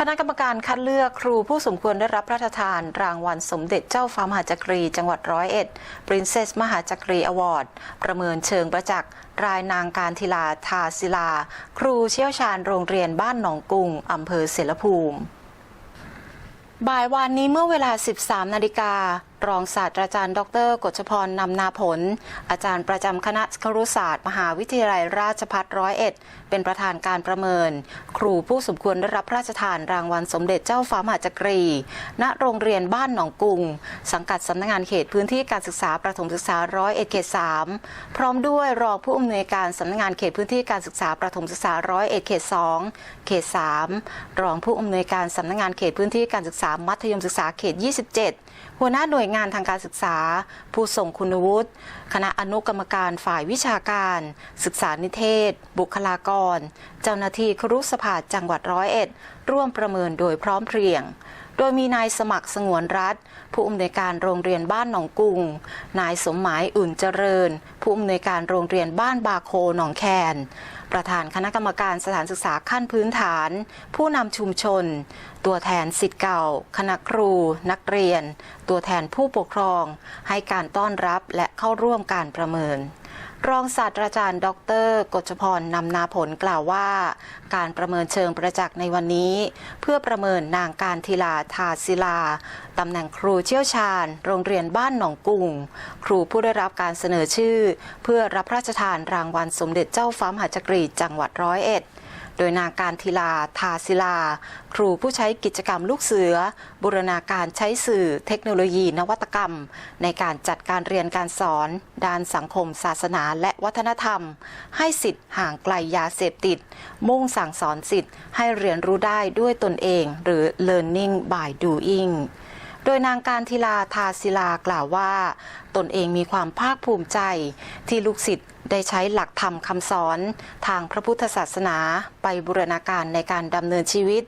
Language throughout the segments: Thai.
คณะกรรมการคัดเลือกครูผู้สมควรได้รับพระราชทาน รางวัลสมเด็จเจ้าฟ้ามหาจักรี จังหวัดร้อยเอ็ด Princess มหาจักรีอวอร์ด ประเมินเชิงประจักษ์รายนางการทิลาทาศิลา ครูเชี่ยวชาญโรงเรียนบ้านหนองกุงอำเภอเสรภูมิ บ่ายวานนี้เมื่อเวลา 13 นาฬิกา รองศาสตราจารย์ ดรกฎชพรนำนาผล อาจารย์ประจำคณะครุศาสตร์ มหาวิทยาลัยราชภัฏร้อยเอ็ด เป็นประธานการประเมิน ครูผู้สมควรได้รับพระราชทานรางวัลสมเด็จเจ้าฟ้ามหาจักรี ณโรงเรียนบ้านหนองกุง สังกัดสำนักงานเขตพื้นที่การศึกษาประถมศึกษาร้อยเอ็ดเขตสามพร้อมด้วยรองผู้อำนวยการสำนักงานเขตพื้นที่การศึกษาประถมศึกษาร้อยเอ็ดเขตสองเขตสามรองผู้อำนวยการสำนักงานเขตพื้นที่การศึกษามัธยมศึกษาเขต 27 หัวหน้าหน่วยงานทางการศึกษา ผู้ส่งคุณวุฒิ คณะอนุกรรมการฝ่ายวิชาการ ศึกษานิเทศ บุคลากร เจ้าหน้าที่ครุสภาจังหวัดร้อยเอ็ด ร่วมประเมินโดยพร้อมเพรียง โดยมีนายสมัครสงวนรัฐ ผู้อำนวยการโรงเรียนบ้านหนองกุง นายสมหมายอุ่นเจริญ ผู้อำนวยการโรงเรียนบ้านบาโคหนองแคน ประธานคณะกรรมการสถานศึกษาขั้นพื้นฐาน ผู้นำชุมชน ตัวแทนสิทธิ์เก่า คณะครู นักเรียน ตัวแทนผู้ปกครอง ให้การต้อนรับและเข้าร่วมการประเมิน รองศาสตราจารย์ ดรกฎชพรนำนาผลกล่าวว่า การประเมินเชิงประจักษ์ในวันนี้ เพื่อประเมินนางการทีลาทาศิลาตำแหน่งครูเชี่ยวชาญ โรงเรียนบ้านหนองกุงครูผู้ได้รับการเสนอชื่อ เพื่อรับพระราชทานรางวัลสมเด็จเจ้าฟ้ามหาจักรีจังหวัดร้อยเอ็ด โดยนางการทีลาทาศิลา ครูผู้ใช้กิจกรรมลูกเสือ บูรณาการใช้สื่อเทคโนโลยีนวัตกรรม ในการจัดการเรียนการสอน ด้านสังคม ศาสนาและวัฒนธรรม ให้สิทธิ์ห่างไกลยาเสพติด มุ่งสั่งสอนสิทธิ์ให้เรียนรู้ได้ด้วยตนเอง หรือ learning by doing โดยนางการทิลาทาศิลากล่าวว่า ตนเองมีความภาคภูมิใจที่ลูกศิษย์ได้ใช้หลักธรรมคำสอนทางพระพุทธศาสนาไปบูรณาการในการดำเนินชีวิต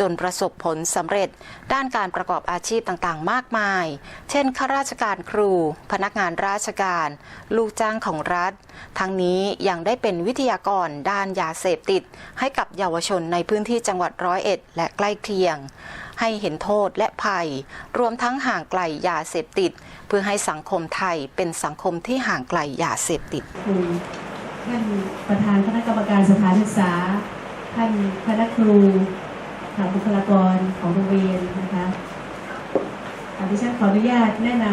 จนประสบผลสำเร็จด้านการประกอบอาชีพต่างๆ มากมาย เช่นข้าราชการครู พนักงานราชการ ลูกจ้างของรัฐ ทั้งนี้ยังได้เป็นวิทยากรด้านยาเสพติด ให้กับเยาวชนในพื้นที่จังหวัดร้อยเอ็ด และใกล้เคียง ให้เห็นโทษและภัย รวมทั้งห่างไกลยาเสพติด เพื่อให้สังคมไทยเป็นสังคมที่ห่างไกลยาเสพติดท่านประธานคณะกรรมการสถานศึกษา ท่านคณะครูทางบุคลากรของโรงเรียนนะคะดิฉันขออนุญาตแนะน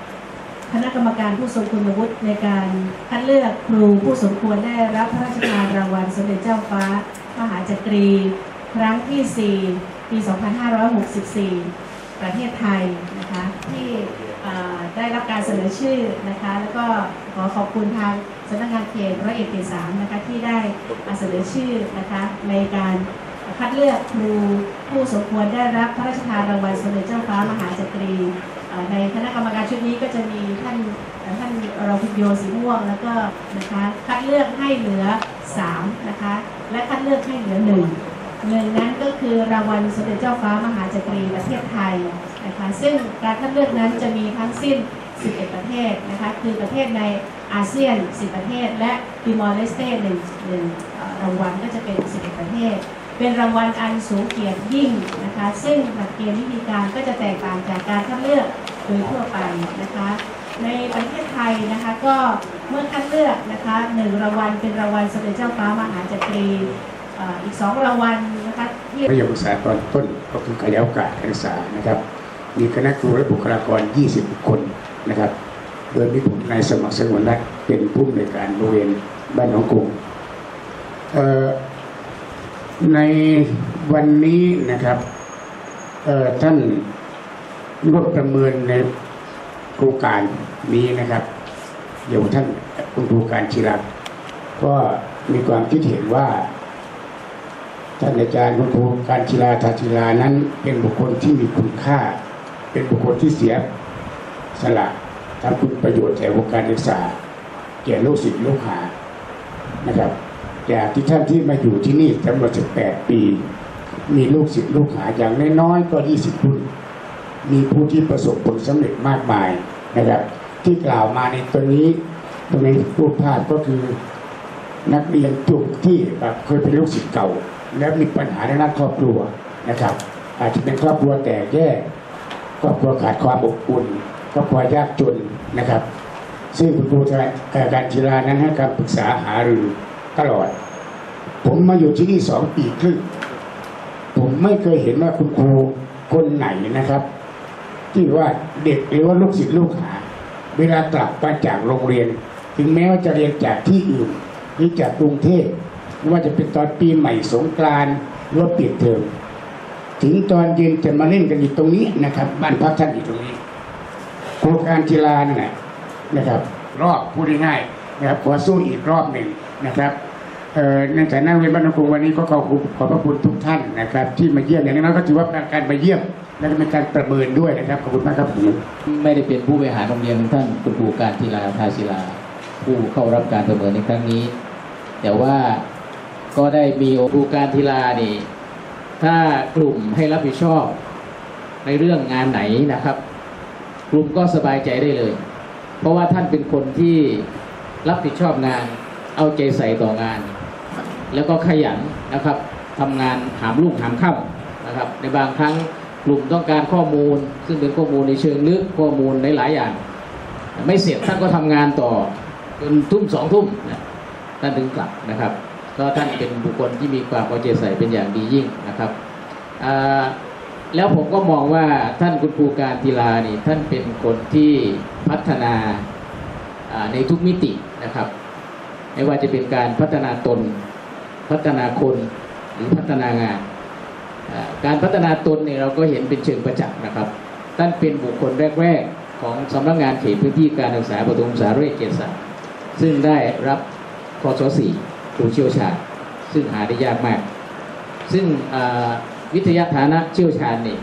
ำคณะกรรมการผู้ทรงคุณวุฒิในการคัดเลือกครูผู้สมควรได้รับพระราชทานรางวัลสมเด็จเจ้าฟ้า มหาจักรี ครั้งที่ 4 ปี 2564 ประเทศไทยนะคะที่ได้รับการเสนอชื่อนะคะ แล้วก็ขอขอบคุณทางสำนักงานเขตร้อยเอ็ดเขตสามนะคะที่ได้เสนอชื่อนะคะในการคัดเลือกครูผู้สมควรได้รับพระราชทานรางวัลสมเด็จเจ้าฟ้ามหาจักรี ในคณะกรรมการชุดนี้ก็จะมีท่านท่านเราพิโยสีม่วงแล้วก็นะคะคัดเลือกให้เหลือ3นะคะและคัดเลือกให้เหลือ1 เงินนั้นก็คือรางวัลสมเด็จเจ้าฟ้ามหาจักรีประเทศไทยนะคะซึ่งการคัดเลือกนั้นจะมีทั้งสิ้น 11 ประเทศนะคะคือประเทศในอาเซียน 10 ประเทศ และติมอร์เลสเต้หนึ่งหนึ่งรางวัลก็จะเป็น 11 ประเทศ เป็นรางวัลอันสูงเกียรติยิ่งนะคะซึ่งหลักเกณฑ์วิธีการก็จะแตกต่างจากการคัดเลือกโดยทั่วไปนะคะในประเทศไทยนะคะก็เมื่อคัดเลือกนะคะหนึ่งรางวัลเป็นรางวัลสมเด็จเจ้าฟ้ามหาจักรี อีกสองรางวัลนะคะที่มัธยมศึกษาตอนต้นก็คือขยายโอกาสการศึกษานะครับ มีคณะครูและบุคลากร 20 คนนะครับ โดยมีผมนายสมัครสงวนรัตน์เป็นผู้อำนวยการโรงเรียนบ้านหนองกรุงในวันนี้นะครับท่านงดประเมินในโครงการนี้นะครับเดี๋ยวท่านคุณครูการชิรักก็มีความคิดเห็นว่า ท่านอาจารย์คุณครูการศิลาทาศิลานั้น เป็นบุคคลที่มีคุณค่า เป็นบุคคลที่เสียสละทำคุณประโยชน์แก่วงการศึกษาแก่ลูกศิษย์ลูกหานะครับจากที่ท่านที่มาอยู่ที่นี่ทั้งหมด18 ปี มีลูกศิษย์ลูกหาอย่างน้อยๆก็ 20รุ่นมีผู้ที่ประสบผลสำเร็จมากมายนะครับ ที่กล่าวมาในตัวนี้ตรงนี้รูปภาพก็คือนักเรียนกลุ่มที่แบบเคยเป็นลูกศิษย์เก่า แล้วมีปัญหาในด้านครอบครัวนะครับ อาจจะเป็นครอบครัวแตกแยกครอบครัวขาดความอบอุ่นครอบครัวยากจนนะครับ ซึ่งคุณครูเอ่การจีรานั้นให้การปรึกษาหารือตลอด ผมมาอยู่ที่นี่สองปีครึ่งผมไม่เคยเห็นว่าคุณครูคนไหนนะครับ ที่ว่าเด็กหรือว่าลูกศิษย์ลูกหา เวลากลับมาจากโรงเรียน ถึงแม้ว่าจะเรียนจากที่อื่นหรือจากกรุงเทพ ไม่ว่าจะเป็นตอนปีใหม่สงกรานต์หรือว่าปิดเทอมถึงตอนเย็นจะมาเล่นกันอยู่ตรงนี้นะครับ บ้านพักท่านอยู่ตรงนี้โครงการกีฬานั่นแหละนะครับ รอบพูดง่ายๆนะครับขอสู้อีกรอบหนึ่งนะครับเอ่อในฐานะเรียนบ้านนกรุงวันนี้ก็ขอขอบขอบพระคุณทุกท่านนะครับ ที่มาเยี่ยมอย่างน้อยก็ถือว่าเป็นการมาเยี่ยมและเป็นการประเมินด้วยนะครับขอบคุณมากครับผมไม่ได้เป็นผู้บริหารโรงเรียนท่านคุณครูการทีลาทาศิลา ผู้เข้ารับการประเมินในครั้งนี้ แต่ว่า ก็ได้มีครูการทีลานี่ ถ้ากลุ่มให้รับผิดชอบในเรื่องงานไหนนะครับ กลุ่มก็สบายใจได้เลย เพราะว่าท่านเป็นคนที่รับผิดชอบงาน เอาใจใส่ต่องาน แล้วก็ขยันนะครับทำงานหามรุ่งหามค่ำนะครับ ในบางครั้งกลุ่มต้องการข้อมูล ซึ่งเป็นข้อมูลในเชิงลึกข้อมูลหลายๆอย่าง ไม่เสร็จท่านก็ทำงานต่อจนทุ่มสองทุ่มนะท่านถึงกลับนะครับ ก็ท่านเป็นบุคคลที่มีความเอาใจใส่เป็นอย่างดียิ่งนะครับแล้วผมก็มองว่าท่านคุณครูการทีลานี่ท่านเป็นคนที่พัฒนาในทุกมิตินะครับ ไม่ว่าจะเป็นการพัฒนาตน พัฒนาคนหรือพัฒนางาน การพัฒนาตนเนี่ยเราก็เห็นเป็นเชิงประจักษ์นะครับ ท่านเป็นบุคคลแรก ๆ ของสำนักงานเขตพื้นที่การศึกษาปฐมศึกษาเรศเกียรติศักดิ์ซึ่งได้รับคศสี่ รูเชี่ยวชาญ ซึ่งหาได้ยากมาก ซึ่งวิทยาฐานะเชี่ยวชาญนี่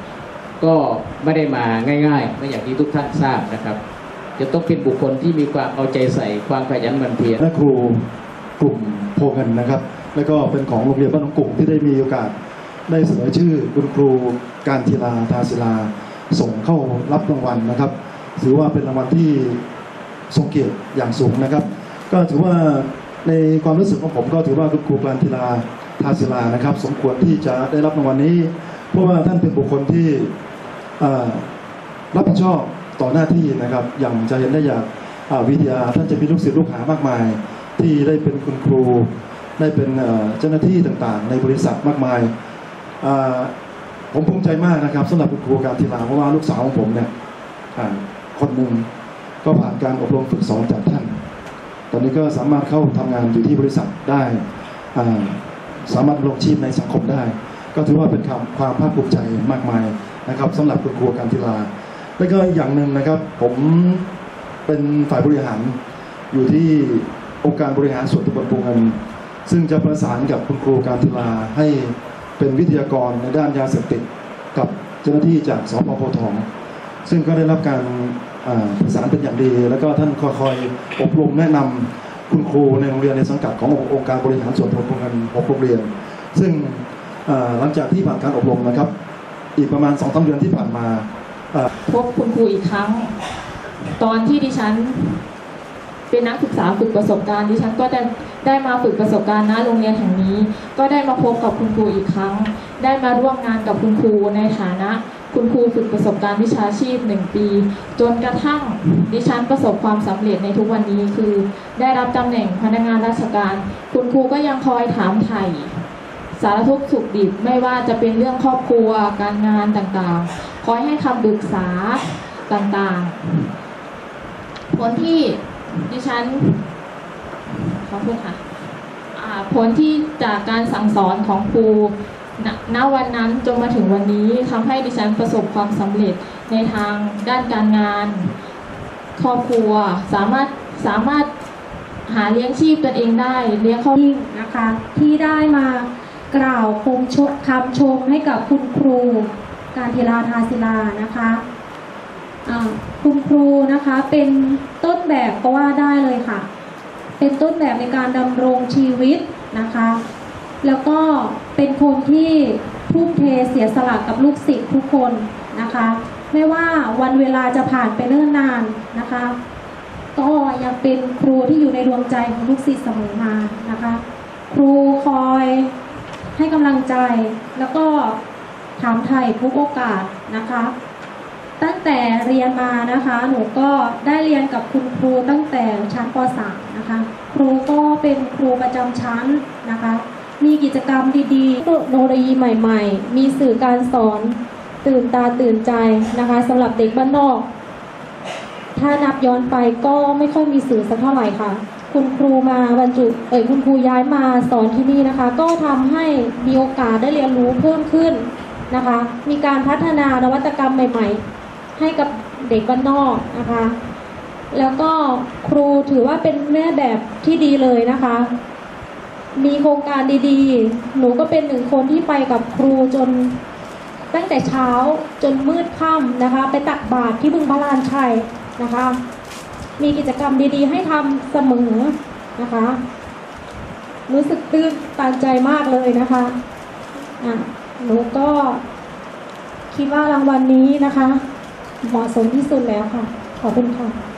ก็ไม่ได้มาง่ายๆไม่อย่างที่ทุกท่านทราบนะครับ จะต้องเป็นบุคคลที่มีความเอาใจใส่ความขยันหมั่นเพียรและครูกลุ่มโพเงินนะครับ แล้วก็เป็นของโรงเรียนบ้านองกลุ่มที่ได้มีโอกาสได้เสนอชื่อคุณครูการทีลาทาศิลา ส่งเข้ารับรางวัลนะครับ ถือว่าเป็นรางวัลที่ทรงเกียรติอย่างสูงนะครับ ก็ถือว่า ในความรู้สึกของผมก็ถือว่าคุณครูการทีลาทาศิลานะครับ สมควรที่จะได้รับรางวัลนี้ เพราะว่าท่านเป็นบุคคลที่รับผิดชอบต่อหน้าที่นะครับ อย่างจะเห็นได้อย่างวิทยาท่านจะมีลูกศิษย์ลูกหามากมาย ที่ได้เป็นคุณครู ได้เป็นเจ้าหน้าที่ต่างๆ ในบริษัทมากมายผมภูมิใจมากนะครับสำหรับคุณครูการทีลาเพราะว่าลูกสาวของผมเนี่ยคนหนึ่งก็ผ่านการอบรมฝึกสอนจากท่าน ตอนนี้ก็สามารถเข้าทำงานอยู่ที่บริษัทได้สามารถลงชีพในสังคมได้ ก็ถือว่าเป็นความความภาคภูมิใจมากมายนะครับสำหรับคุณครูการทีลา แล้วก็อีกอย่างหนึ่งนะครับ ผมเป็นฝ่ายบริหารอยู่ที่องค์การบริหารส่วนตำบลปูเงิน ซึ่งจะประสานกับคุณครูการทีลาให้เป็นวิทยากรในด้านยาเสพติดกับเจ้าหน้าที่จากสพโพทองซึ่งก็ได้รับการ ประสานเป็นอย่างดี แล้วก็ท่านคอยอบรมแนะนำคุณครูในโรงเรียนในสังกัดขององค์การบริหารส่วนตำบลปูเงินหกโรงเรียน ซึ่งหลังจากที่ผ่านการอบรมนะครับ อีกประมาณสองสาเดือนที่ผ่านมาพบคุณครูอีกครั้ง ตอนที่ดิฉัน เป็นนักศึกษาฝึกประสบการณ์ดิฉันก็ได้ได้มาฝึกประสบการณ์ณโรงเรียนแห่งนี้ ก็ได้มาพบกับคุณครูอีกครั้ง ได้มาร่วมงานกับคุณครูในฐานะ คุณครูฝึกประสบการณ์วิชาชีพหนึ่งปี จนกระทั่งดิฉันประสบความสำเร็จในทุกวันนี้คือ ได้รับตำแหน่งพนักงานราชการ คุณครูก็ยังคอยถามไถ่สารทุกข์สุขดิบไม่ว่าจะเป็นเรื่องครอบครัวการงานต่างๆ คอยให้คำปรึกษาต่างๆ ผลที่ดิฉันขอโทษค่ะผลที่จากการสั่งสอนของครู ณวันนั้นจนมาถึงวันนี้ทำให้ดิฉันประสบความสำเร็จในทางด้านการงาน ครอบครัวสามารถสามารถหาเลี้ยงชีพตนเองได้เลี้ยงครอบยิ่งนะคะที่ได้มากล่าวคมชมคำชมให้กับคุณครูการเทราทาศิลานะคะคุณครูนะคะเป็นต้นแบบก็ว่าได้เลยค่ะ เป็นต้นแบบในการดำรงชีวิตนะคะ แล้วก็ เป็นคนที่ทุ่มเทเสียสละกับลูกศิษย์ทุกคนนะคะ ไม่ว่าวันเวลาจะผ่านไปเนิ่นนานนะคะ ก็ยังเป็นครูที่อยู่ในดวงใจของลูกศิษย์เสมอมานะคะ ครูคอยให้กำลังใจแล้วก็ถามไทยทุกโอกาสนะคะ ตั้งแต่เรียนมานะคะ หนูก็ได้เรียนกับคุณครูตั้งแต่ชั้นป .3 นะคะ ครูก็เป็นครูประจำชั้นนะคะ มีกิจกรรมดีๆ เทคโนโลยีใหม่ ๆ มีสื่อการสอนตื่นตาตื่นใจนะคะสำหรับเด็กบ้านนอก ถ้านับย้อนไปก็ไม่ค่อยมีสื่อสักเท่าไหร่ค่ะ คุณครูมาบรรจุเอ่ยคุณครูย้ายมาสอนที่นี่นะคะ ก็ทำให้มีโอกาสได้เรียนรู้เพิ่มขึ้นนะคะ มีการพัฒนานวัตกรรมใหม่ ๆ ให้กับเด็กบ้านนอกนะคะ แล้วก็ครูถือว่าเป็นแม่แบบที่ดีเลยนะคะ มีโครงการดีๆ หนูก็เป็นหนึ่งคนที่ไปกับครูจนตั้งแต่เช้าจนมืดค่ำนะคะ ไปตักบาตรที่บึงพระลานชัยนะคะ มีกิจกรรมดีๆ ให้ทำเสมอนะคะ รู้สึกตื้นตันใจมากเลยนะคะอะหนูก็คิดว่ารางวัลนี้นะคะ เหมาะสมที่สุดแล้วค่ะ ขอบคุณค่ะ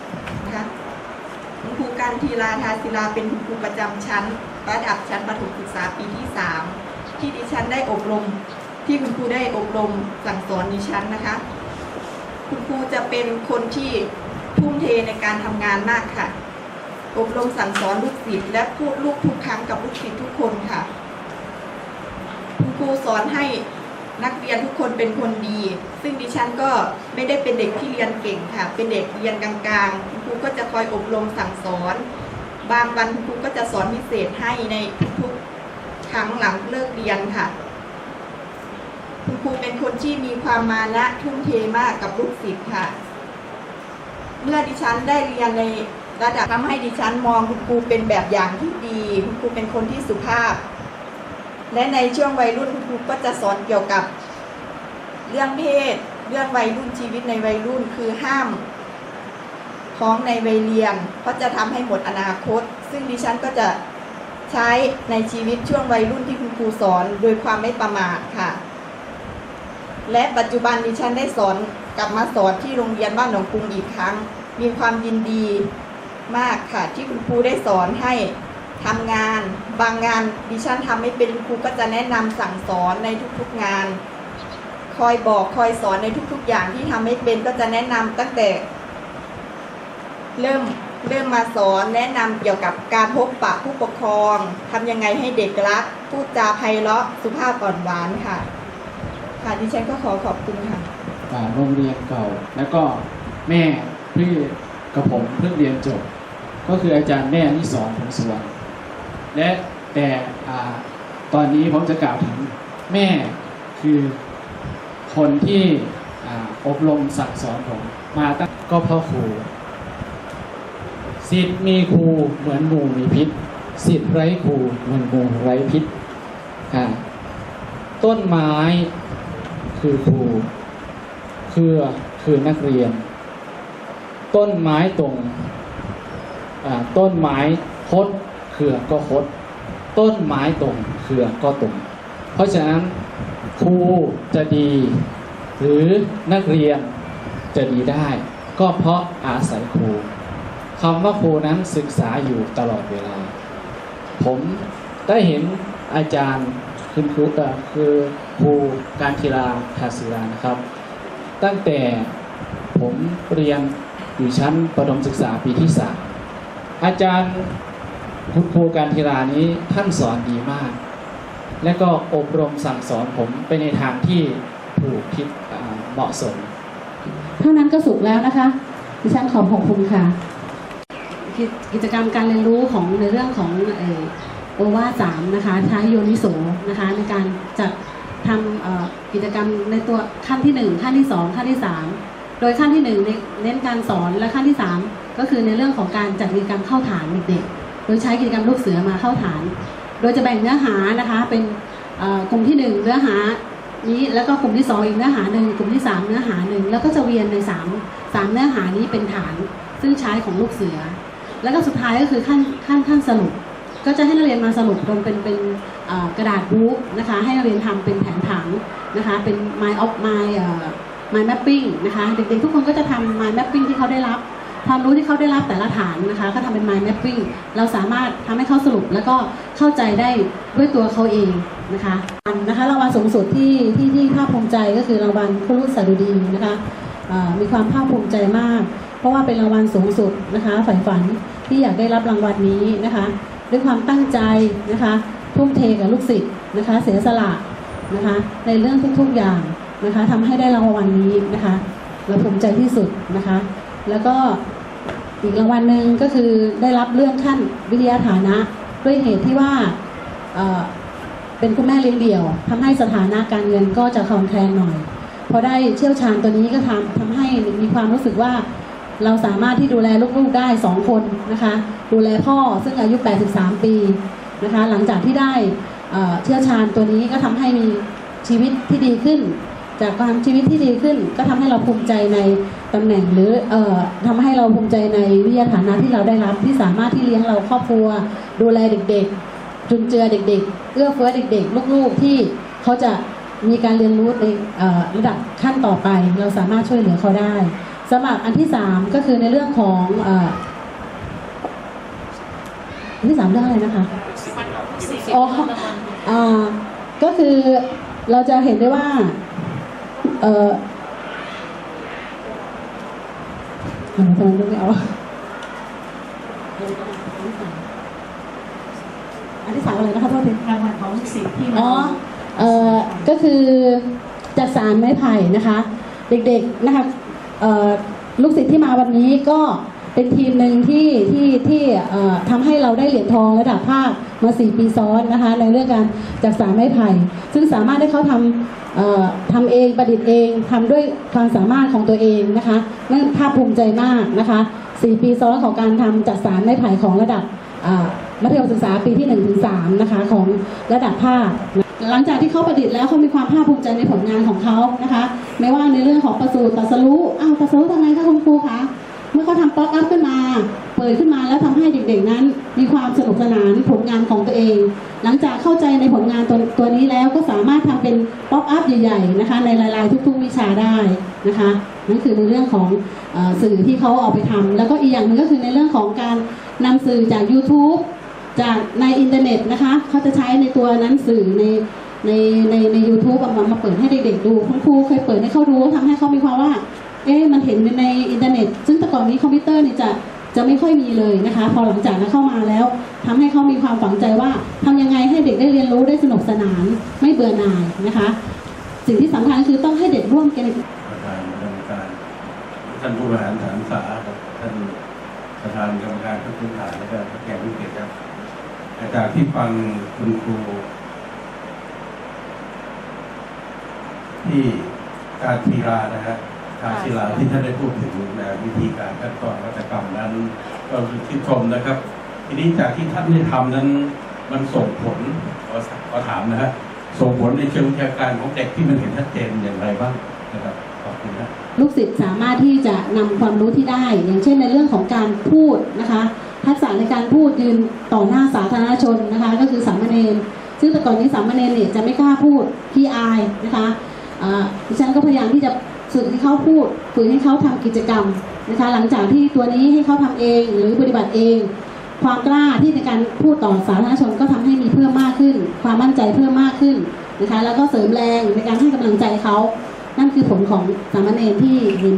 คุณครูการทีลาทาศิลาเป็นคุณครูประจำชั้น ระดับชั้นประถมศึกษาปีที่ 3 ที่ดิฉันได้อบรม ที่คุณครูได้อบรมสั่งสอนดิฉันนะคะ คุณครูจะเป็นคนที่ทุ่มเทในการทำงานมากค่ะ อบรมสั่งสอนลูกศิษย์และพูดลูกทุกครั้งกับลูกศิษย์ทุกคนค่ะ คุณครูสอนให้นักเรียนทุกคนเป็นคนดี ซึ่งดิฉันก็ไม่ได้เป็นเด็กที่เรียนเก่งค่ะ เป็นเด็กเรียนกลางๆ ครูก็จะคอยอบรมสั่งสอน บางวันคุณครูก็จะสอนพิเศษให้ในทุกๆครั้งหลังเลิกเรียนค่ะ คุณครูเป็นคนที่มีความมานะทุ่มเทมากกับลูกศิษย์ค่ะ เมื่อดิฉันได้เรียนในระดับทำให้ดิฉันมองคุณครูเป็นแบบอย่างที่ดี คุณครูเป็นคนที่สุภาพ และในช่วงวัยรุ่นคุณครูก็จะสอนเกี่ยวกับ เรื่องเพศ เรื่องวัยรุ่นชีวิตในวัยรุ่นคือห้าม ท้องในวัยเรียนเพราะจะทำให้หมดอนาคต ซึ่งดิฉันก็จะใช้ในชีวิตช่วงวัยรุ่นที่คุณครูสอนโดยความไม่ประมาทค่ะ และปัจจุบันดิฉันได้สอนกลับมาสอนที่โรงเรียนบ้านหนองกรุงอีกครั้ง มีความยินดีมากค่ะ ที่คุณครูได้สอนให้ทำงาน บางงานดิฉันทำไม่เป็นคุณครูก็จะแนะนำสั่งสอนในทุกๆงาน คอยบอกคอยสอนในทุกๆอย่างที่ทำไม่เป็นก็จะแนะนำตั้งแต่ เริ่มเริ่มมาสอนแนะนำเกี่ยวกับการพบปะผู้ปกครองทำยังไงให้เด็กรัก พูดจาไพเราะสุภาพอ่อนหวานค่ะ ค่ะดิฉันก็ขอขอบคุณค่ะอ่าโรงเรียนเก่า แล้วก็แม่พี่กับผมเพิ่งเรียนจบ ก็คืออาจารย์แม่นิสอนผงสวรรณและแต่อ่าตอนนี้ผมจะกล่าวถึงแม่คือคนที่อ่าอบรมสั่งสอนผมมาตั้งก็เพ่อครู สิทธิ์มีครูเหมือนหมูมีพิษสิทธิ์ไร้ครูเหมือนหมูไร้พิษอ่าต้นไม้คือครูเครือคือนักเรียน ต้นไม้ตรงต้นไม้คดเครือก็คดต้นไม้ตรงเครือก็ตรงเพราะฉะนั้นครูจะดี หรือนักเรียนจะดีได้ ก็เพราะอาศัยครู คำว่าครูนั้นศึกษาอยู่ตลอดเวลา ผมได้เห็นอาจารย์คุณครูเอ่อคือครูการกีฬาทาศิลานะครับ ตั้งแต่ผมเรียนอยู่ชั้นประถมศึกษาปีที่สามอาจารย์คุณครูการทีฬานี้ท่านสอนดีมาก และก็อบรมสั่งสอนผมไปในทางที่ถูกคิดเหมาะสม เท่านั้นก็สุขแล้วนะคะ ดิฉันขอขอบคุณค่ะ กิจกรรมการเรียนรู้ของในเรื่องของโอวาสามนะคะใช้โยนิโสนะคะในการจัดทำกิจกรรมในตัวขั้นที่หนึ่งขั้นที่สองขั้นที่สามโดยขั้นที่หนึ่งเน้นการสอนและขั้นที่สามก็คือในเรื่องของการจัดกิจกรรมเข้าฐานเด็กๆโดยใช้กิจกรรมลูกเสือมาเข้าฐาน โดยจะแบ่งเนื้อหานะคะเป็นกลุ่มที่หนึ่งเนื้อหานี้แล้วก็กลุ่มที่สองอีกเนื้อหาหนึ่งกลุ่มที่สามเนื้อหาหนึ่งแล้วก็จะเวียนในสามสามเนื้อหานี้เป็นฐาน ซึ่งใช้ของลูกเสือ แล้วก็สุดท้ายก็คือขั้นขั้นขั้นสรุป ก็จะให้นักเรียนมาสรุปลงเป็นเป็นกระดาษบุ๊กนะคะให้นักเรียนทำเป็นแผนผังนะคะเป็น my of my my mapping นะคะเด็กๆทุกคนก็จะทำ my mapping ที่เขาได้รับ ความรู้ที่เขาได้รับแต่ละฐานนะคะก็ทำเป็น mind mapping เราสามารถทำให้เขาสรุปแล้วก็เข้าใจได้ด้วยตัวเขาเองนะคะนะคะรางวัลสูงสุดที่ที่ที่ภาคภูมิใจก็คือรางวัลครุสดุดีนะคะมีความภาคภูมิใจมาก เพราะว่าเป็นรางวัลสูงสุดนะคะฝ่ายฝัน ที่อยากได้รับรางวัลนี้นะคะด้วยความตั้งใจนะคะทุ่มเทกับลูกศิษย์นะคะเสียสละนะคะในเรื่องทุกๆอย่างนะคะทำให้ได้รางวัลนี้นะคะเราภูมิใจที่สุดนะคะแล้วก็อีกรางวัลหนึ่งก็คือได้รับเลื่อนขั้นวิทยาฐานะ ด้วยเหตุที่ว่าเเป็นคุณแม่เลี้ยงเดี่ยวทำให้สถานะการเงินก็จะคลอนแคลนหน่อยพอได้เชี่ยวชาญตัวนี้ก็ทำทำให้มีความรู้สึกว่า เราสามารถที่ดูแลลูกๆได้สองคนนะคะ ดูแลพ่อซึ่งอายุ 83 ปีนะคะ หลังจากที่ได้เอ่อเชี่ยวชาญตัวนี้ก็ทำให้มีชีวิตที่ดีขึ้น จากความชีวิตที่ดีขึ้น ก็ทำให้เราภูมิใจในตำแหน่งหรือเอ่อทำให้เราภูมิใจในวิทยาฐานะที่เราได้รับที่สามารถที่เลี้ยงเราครอบครัว ดูแลเด็กๆ จุนเจือเด็ก ๆ เอื้อเฟื้อเด็ก ๆ ลูกๆที่เขาจะมีการเรียนรู้ในระดับขั้นต่อไป เราสามารถช่วยเหลือเขาได้ สำหรับอันที่สามก็คือในเรื่องของเอ่ออันที่สามเรื่องอะไรนะคะอ๋ออ่าก็คือเราจะเห็นได้ว่าเออทำไมทำไมไม่เอาอันที่สามอะไรนะคะโทษทีรางวัลของลูกศิษย์ที่มาอ๋อเอ่อก็คือจัดสารไม้ไผ่นะคะ เด็กๆนะคะเอ่อ ลูกศิษย์ที่มาวันนี้ก็เป็นทีมหนึ่งที่ที่ที่ทำให้เราได้เหรียญทองระดับภาคมา 4 ปีซ้อนนะคะ ในเรื่องการจัดสารไม้ไผ่ ซึ่งสามารถได้เขาทำทำเองประดิษฐ์เองทำด้วยความสามารถของตัวเองนะคะนั่นภาคภูมิใจมากนะคะ 4 ปีซ้อนของการทำจัดสารไม้ไผ่ของระดับมัธยมศึกษาปีที่1ถึง3นะคะของระดับภาคหลังจากที่เขาประดิษฐ์แล้วเขามีความภาคภูมิใจในผลงานของเขานะคะ ไม่ว่าในเรื่องของประสูติตัสรู้ อ้าวตรัสรู้ทำไงคะคุณครูคะเมื่อเขาทำป๊อกอัพขึ้นมา เปิดขึ้นมาแล้วทำให้เด็กๆนั้น มีความสนุกสนานผลงานของตัวเอง หลังจากเข้าใจในผลงานตัวตัวนี้แล้วก็สามารถทำเป็นป๊อกอัพใหญ่ๆนะคะในรายๆทุกๆวิชาได้นะคะนั่นคือในเรื่องของอสื่อที่เขาเอาไปทำแล้วก็อีกอย่างหนึ่งก็คือในเรื่องของการนำสื่อจาก YouTube จากในอินเทอร์เน็ตนะคะเขาจะใช้ในตัวนังสือในในในในยูทูบเอามามาเปิดให้เด็กๆดูคุณครูเคยเปิดให้เขาดูทำให้เขามีความว่า เอ๊ะมันเห็นในอินเทอร์เน็ต ซึ่งแต่ก่อนนี้คอมพิวเตอร์นี่จะจะไม่ค่อยมีเลยนะคะ พอหลังจากนั้นเข้ามาแล้วทำให้เขามีความฝังใจว่าทำยังไงให้เด็กได้เรียนรู้ได้สนุกสนานไม่เบื่อหน่ายนะคะ สิ่งที่สำคัญคือต้องให้เด็กร่วมกันประธานกรรมการท่านผู้บริหารฐานศึกษาท่านประธานกรรมการทุกพื้นฐานและก็แขกผู้เกียรติครับจากที่ฟังคุณครู ที่การทีรานะฮะ การทีราที่ท่านได้พูดถึงนะวิธีการขั้นตอนวัตกรรมนั้น ก็ชื่นชมนะครับ ทีนี้จากที่ท่านได้ทำนั้น มันส่งผลขอขอถามนะฮะส่งผลในเชิงวิชาการของเด็กที่มันเห็นชัดเจนอย่างไรบ้างนะครับขอบคุณนะลูกศิษย์สามารถที่จะนำความรู้ที่ได้ อย่างเช่นในเรื่องของการพูดนะคะ ทักษะในการพูดยืนต่อหน้าสาธารณชนนะคะ ก็คือสามเณรซึ่งแต่ก่อนนี้สามเณรเนี่ยจะไม่กล้าพูดขี้อายนะคะอ่าดิฉันก็พยายามที่จะ ฝึกให้เขาพูด ฝึกให้เขาทำกิจกรรมนะคะหลังจากที่ตัวนี้ให้เขาทำเองหรือปฏิบัติเอง ความกล้าที่ในการพูดต่อสาธารณชนก็ทำให้มีเพิ่มมากขึ้น ความมั่นใจเพิ่มมากขึ้นนะคะแล้วก็เสริมแรงในการให้กำลังใจเขานั่นคือผลของสามเณรที่เห็น